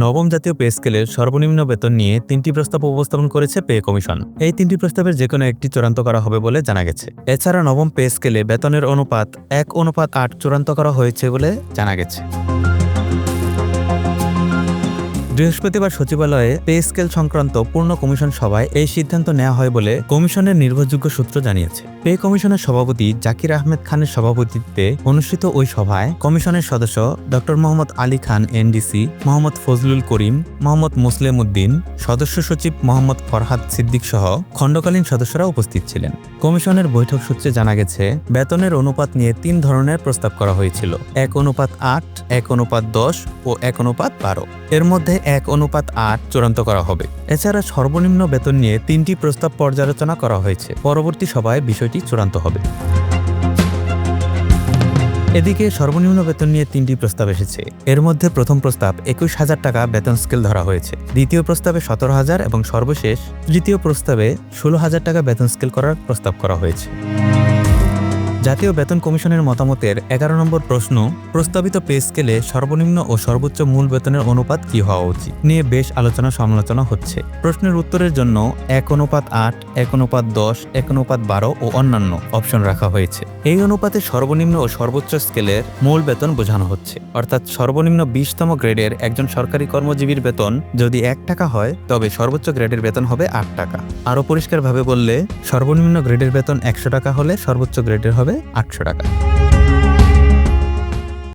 নবম জাতীয় পে স্কেলের সর্বনিম্ন বেতন নিয়ে তিনটি প্রস্তাব উপস্থাপন করেছে পে কমিশন। এই তিনটি প্রস্তাবের যে কোনো একটি চূড়ান্ত করা হবে বলে জানা গেছে। এছাড়া নবম পে স্কেলে বেতনের অনুপাত এক অনুপাত আট চূড়ান্ত করা হয়েছে বলে জানা গেছে। বৃহস্পতিবার সচিবালয়ে পে স্কেল সংক্রান্ত পূর্ণ কমিশন সভায় এই সিদ্ধান্ত নেওয়া হয় বলে কমিশনের নির্ভরযোগ্য সূত্র জানিয়েছে। পে কমিশনের সভাপতি জাকির আহমেদ খানের সভাপতিত্বে অনুষ্ঠিত ওই সভায় কমিশনের সদস্য ড মোহাম্মদ আলী খান, এনডিসি, মোহাম্মদ ফজলুল করিম, মোহাম্মদ মুসলিম উদ্দিন সদস্য সচিব মোহাম্মদ ফরহাদ সিদ্দিক সহ খণ্ডকালীন সদস্যরা উপস্থিত ছিলেন। কমিশনের বৈঠক সূত্রে জানা গেছে, বেতনের অনুপাত নিয়ে তিন ধরনের প্রস্তাব করা হয়েছিল। এক অনুপাত আট, এক অনুপাত দশ ও এক অনুপাত বারো। এর মধ্যে এক অনুপাত আট চূড়ান্ত করা হবে। এছাড়া সর্বনিম্ন বেতন নিয়ে তিনটি প্রস্তাব পর্যালোচনা করা হয়েছে। পরবর্তী সভায় বিষয়টি চূড়ান্ত হবে। এদিকে সর্বনিম্ন বেতন নিয়ে তিনটি প্রস্তাব এসেছে। এর মধ্যে প্রথম প্রস্তাব একুশ হাজার টাকা বেতন স্কেল ধরা হয়েছে। দ্বিতীয় প্রস্তাবে সতেরো হাজার এবং সর্বশেষ তৃতীয় প্রস্তাবে ষোলো হাজার টাকা বেতন স্কেল করার প্রস্তাব করা হয়েছে। জাতীয় বেতন কমিশনের মতামতের এগারো নম্বর প্রশ্ন, প্রস্তাবিত পে স্কেলে সর্বনিম্ন ও সর্বোচ্চ মূল বেতনের অনুপাত কি হওয়া উচিত? নিয়ে বেশ আলোচনা সমালোচনা হচ্ছে। প্রশ্নের উত্তরের জন্য এক অনুপাত আট, এক অনুপাত দশ, এক অনুপাত বারো ও অন্যান্য অপশন রাখা হয়েছে। এই অনুপাতে সর্বনিম্ন ও সর্বোচ্চ স্কেলের মূল বেতন বোঝানো হচ্ছে। অর্থাৎ সর্বনিম্ন বিশতম গ্রেডের একজন সরকারি কর্মজীবীর বেতন যদি এক টাকা হয়, তবে সর্বোচ্চ গ্রেডের বেতন হবে আট টাকা। আরও পরিষ্কারভাবে বললে, সর্বনিম্ন গ্রেডের বেতন একশো টাকা হলে সর্বোচ্চ গ্রেডের হবে আটশো টাকা